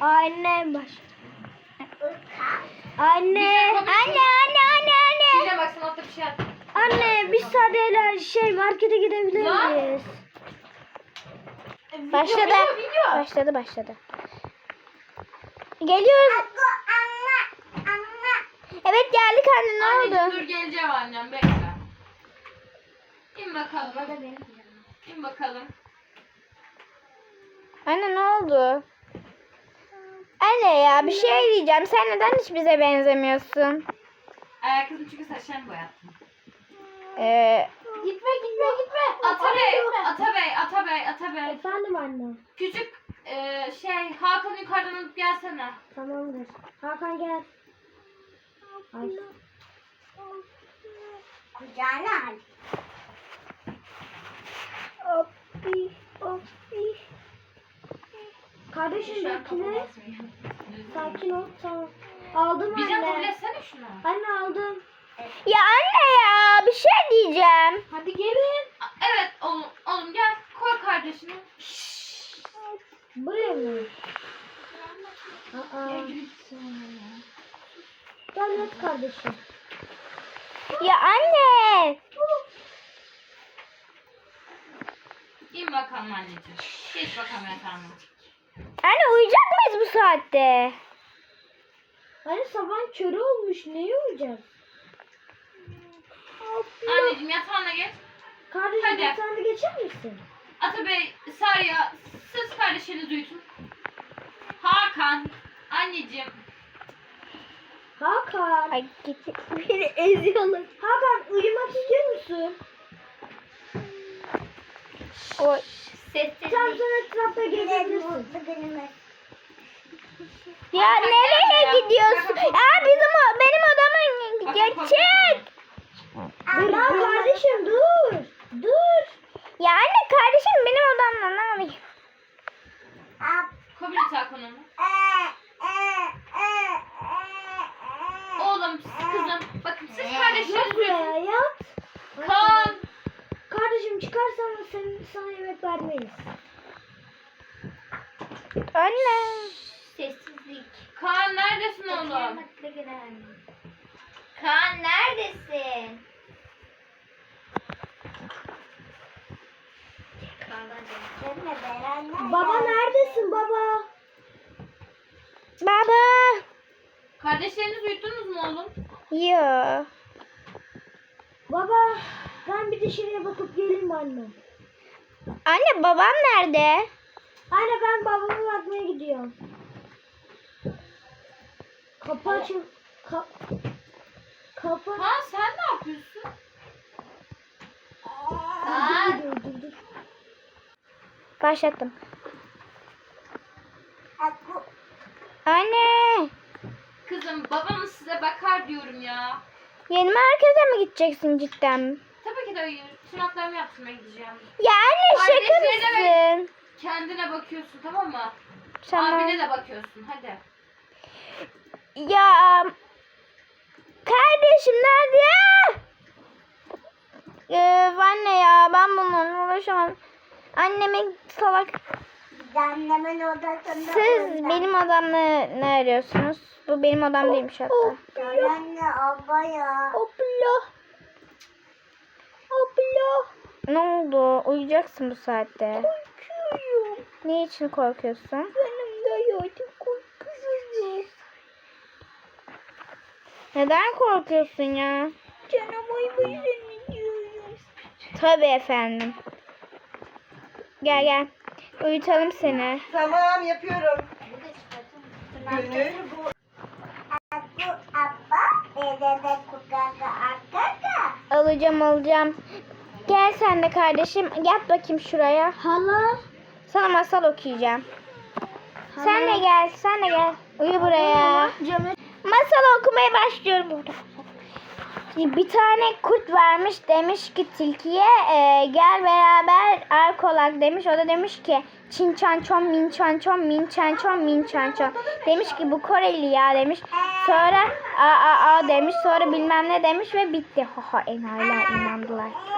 Annem baş. Anne. Anne anne anne anne. Yine bak sana bir şey yap. Anne biz sadece şey markete gidebilir Lan. miyiz? Başladı. Video, video. Başladı başladı. Geliyoruz. Evet geldik anne ne Anneciğim oldu? dur geleceğim annem bekle. İn bakalım. İn bakalım. Anne ne oldu? Anne ya bir şey diyeceğim. Sen neden hiç bize benzemiyorsun? Ee, kızım çünkü saçlarını boyattım. Ee, Gitme gitme gitme. Atabey, Atabey, Atabey, Atabey. Efendim anne. Küçük e, şey Hakan'ı yukarıdan alıp gelsene. Tamamdır. Hakan gel. Ay. Kucağına al. Hoppi hoppi. Kardeşim bekle. Sakin ol. Tamam. Aldım Bir can kabul anne. etsene şunu. Anne aldım. Ya anne ya bir şey diyeceğim. Hadi gelin. Evet oğlum, oğlum gel. Koy kardeşini. Buraya mı? Aa. Gel yat kardeşim. Ya anne. İn bakalım anneciğim. Geç bakalım yatağıma. Anne uyuyacak mıyız bu saatte? Anne sabah körü olmuş. Neye uyuyacağız? Anneciğim yatağına geç. Kardeşim Hadi. sen de geçer misin? Atabey, Sarya, siz kardeşinizi uyutun. Hakan, anneciğim. Hakan. Ay git. Beni eziyorlar. Hakan uyumak istiyor musun? Oy. Sessiz. Tam sen etrafta gezebilirsin. Ya nereye gidiyorsun? Ya bizim o, benim odama geçecek. Lan kardeşim dur. Dur. Ya anne kardeşim benim odamda ne yapayım? Ap, Kabul et Hakan onu. Oğlum, kızım. Bakın siz uyutun. yat. Kaan. Kardeşim çıkarsan sen, sana yemek vermeyiz. Anne. Sessizlik. Kaan neredesin oğlum? Kaan neredesin? Baba neredesin baba? Baba. Kardeşlerinizi uyuttunuz mu oğlum? Yo. Baba ben bir dışarıya bakıp geleyim anne. Anne babam nerede? Anne ben babama bakmaya gidiyorum. Kapı açın. Ka kapı. Kaan sen ne yapıyorsun? Dur, dur, dur, dur. Başlattım. Anne. Kızım babamız size bakar diyorum ya. Yeni merkeze mi gideceksin cidden? Hayır. Tırnaklarımı yaptırmaya gideceğim. Ya anne şaka mısın? Kendine bakıyorsun tamam mı? Tamam. Abine de bakıyorsun hadi. Ya kardeşim nerede? Ee, anne ya ben bununla uğraşamam. Annemin salak. annemin odasında. Siz benim odamda ne arıyorsunuz? Bu benim odam değilmiş hatta. Anne abla ya. Abla. Abla. Ne oldu? Uyuyacaksın bu saatte. Korkuyorum. Ne için korkuyorsun? Benim de yardım korkuyorum. Neden korkuyorsun ya? Canım uyumayı diyorum. Tabii efendim. Gel gel. Uyutalım seni. Tamam yapıyorum. Gönül. Alacağım alacağım. Gel sen de kardeşim. Yat bakayım şuraya. Hala. Sana masal okuyacağım. Sen de gel. Sen de gel. Uyu buraya. Masal okumaya başlıyorum burada. Bir tane kurt varmış demiş ki tilkiye e, gel beraber ark olak demiş. O da demiş ki çin çan çon min çan çon min çan çon min çan çon. Demiş ki bu Koreli ya demiş. Sonra a a a demiş. Sonra bilmem ne demiş ve bitti. Ha ha enayiler inandılar.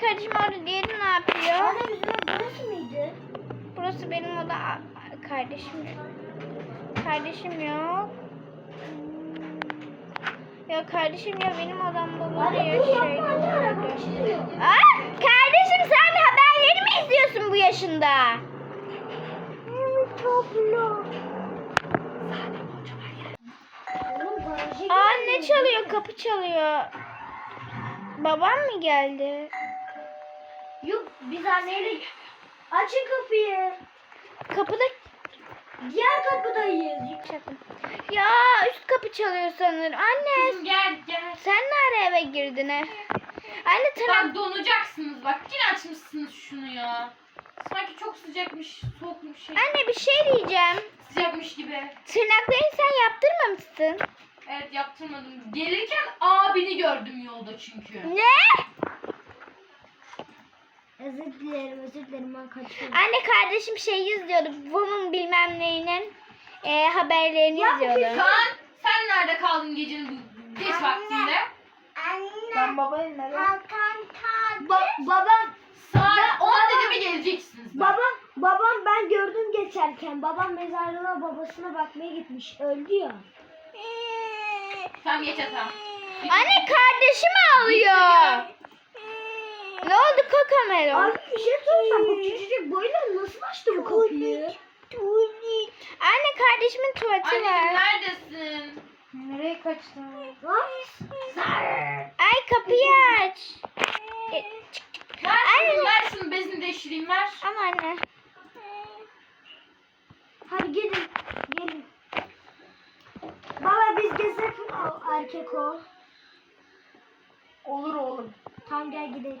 kardeşim orada diğeri ne yapıyor? Anne bizim burası mıydı? Burası benim oda. Aa, Kardeşim. Kardeşim yok. Ya kardeşim ya benim odamda oluyor şöyle. Aa, kardeşim sen haberleri mi izliyorsun bu yaşında? Aa ne çalıyor? Kapı çalıyor. Babam mı geldi? Yok biz anneyle açın kapıyı. Kapıda Diğer kapıdayız. Çakın. Ya üst kapı çalıyor sanırım. Anne Kızım gel gel. sen nereye eve girdin he? Anne tırnak... Bak donacaksınız bak yine açmışsınız şunu ya. Sanki çok sıcakmış, soğukmuş şey. Anne bir şey diyeceğim. Sıcakmış gibi. Tırnaklarını sen yaptırmamışsın. Evet yaptırmadım. Gelirken abini gördüm yolda çünkü. Ne? Özür dilerim özür dilerim ben kaçıyorum. Anne kardeşim şey izliyordu. Bunun bilmem neyinin e, haberlerini izliyordu. Kaan sen nerede kaldın gecenin bu geç Anne. vaktinde? Anne. babayım Hakan Ba- babam Saat 10 dedi mi geleceksiniz? bak. babam babam ben gördüm geçerken babam mezarlığına babasına bakmaya gitmiş öldü ya. Tamam geç yatağa. Anne kardeşim ağlıyor. Ne oldu Kokamelo? Abi bir şey soracağım bu küçücük boyla nasıl açtı bu kapıyı? Anne kardeşimin tuvaleti Anneciğim var. neredesin? Nereye kaçtın? Ay kapıyı aç. E, çık, çık. Ver Anne. ver şunu bezini değiştireyim ver. Ama anne. Hadi gelin gelin. Biz o erkek o. Olur oğlum. Tamam gel gidelim.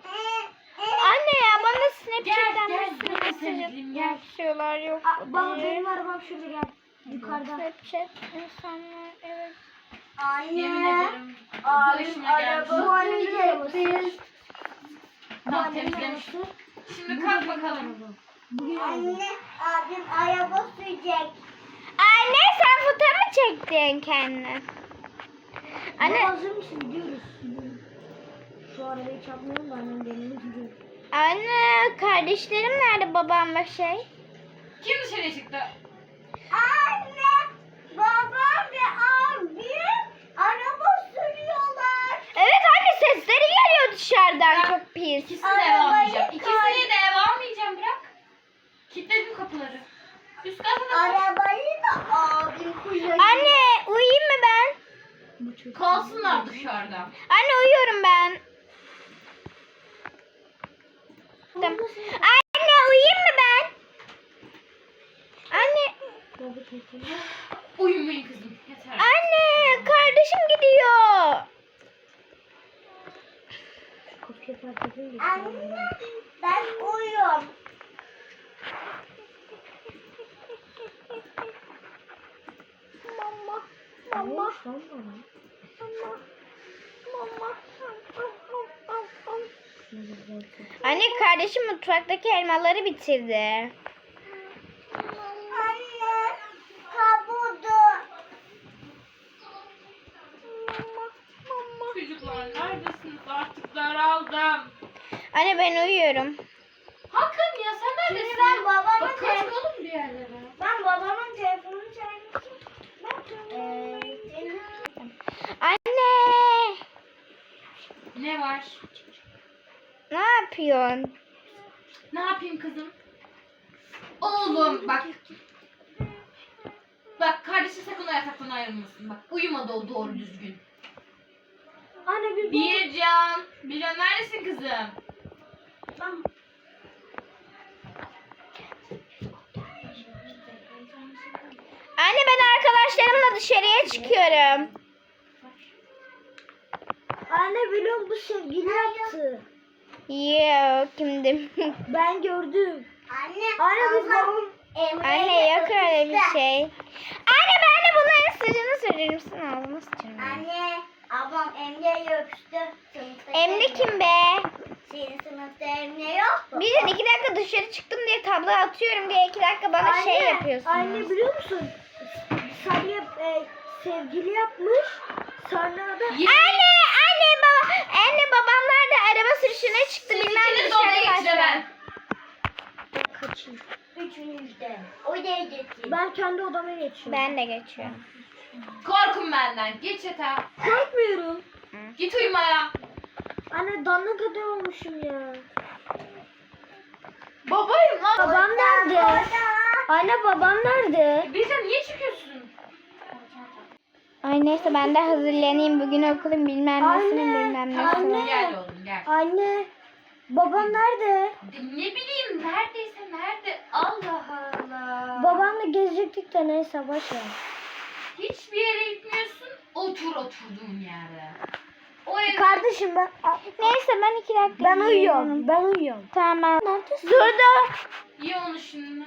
Anne ya bana Snapchat'ten Gel, bir gel, gel, mesaj gel. atıyorlar yok Aa, baba benim arabam şurada gel. Yukarıda. Snapchat insanlar evet. Bu Abim gelmiş. Bu arabası. Bu Tamam temizlemiş. Şimdi kalk bakalım. Bugün Anne abim araba sürecek. Anne sen foto mu çektin kendine? Anne. Hazır mısın? Gidiyoruz. Şu arabayı çarpmayalım da annem gelini gidiyor. anne kardeşlerim nerede babam ve şey? Kim dışarıya çıktı? Anne, babam ve abim araba sürüyorlar. Evet anne sesleri geliyor dışarıdan Ya, çok pis. İkisini de eve almayacağım. İkisini de eve almayacağım bırak. Kilitledim kapıları. Üst koş. Arabayı da abim kullanıyor. Anne uyuyayım mı ben? Kalsınlar dışarıda. Anne uyuyorum ben. Tamam. Anne uyuyayım mı ben? Anne, Uyumayın kızım. Yeter. anne kardeşim gidiyor. Anne, ben uyuyorum. Mama, mama. Anne kardeşim mutfaktaki elmaları bitirdi. Anne, kabudu. Çocuklar neredesiniz? Artık daraldım. Anne ben uyuyorum. Hakan ya sen neredesin? Şimdi ben babamın Bak kaçmalım bir yerlere. ben babamın Ne var? ne yapıyorsun? Ne yapayım kızım? Oğlum bak. Bak kardeşi sakın o yataktan ayrılmasın. Bak uyumadı o doğru düzgün. Anne biz Bircan. Bircan neredesin kızım? Ben- Anne ben arkadaşlarımla dışarıya çıkıyorum. Anne biliyorum bu sevgili yaptı. Yok kimdim? Ben gördüm. Anne, Anne biz babam Anne yok öyle bir şey. Anne ben de bunların sırrını söylerim sana ağzıma sıçarım. Anne, ablam Emre'yi öpüştü. Emre kim be? Senin sınıfta Emre yok mu? Bir de iki dakika dışarı çıktım diye tablo atıyorum diye iki dakika bana şey yapıyorsunuz. Anne biliyor musun? Saniye e, sevgili yapmış. Sonra da Anne, Anne babamlar da araba sürüşüne çıktı. Bilmem ne dışarı ben. Kaçayım. Üçünüzde. Odaya geçeyim. Ben kendi odama geçiyorum. Ben de geçiyorum. Korkun benden. Geç yatağa. Korkmuyorum. Git uyumaya. Anne dana kadar olmuşum ya. Babayım lan. Babam nerede? Anne babam nerede? Bize niye çıkıyorsun? Ay neyse ben de hazırlanayım. Bugün okulun bilmem nesinin Anne, bilmem nesi. anne. var. Gel oğlum gel. Anne babam nerede? Ne bileyim neredeyse nerede? Allah Allah. Babamla gezecektik de neyse boş ver. Hiçbir yere gitmiyorsun. Otur oturduğun yerde. O ev Kardeşim ben Neyse ben iki dakika ben uyuyorum. Ben uyuyorum. Tamam. Neredesin? Durdu. Ye onu şimdi.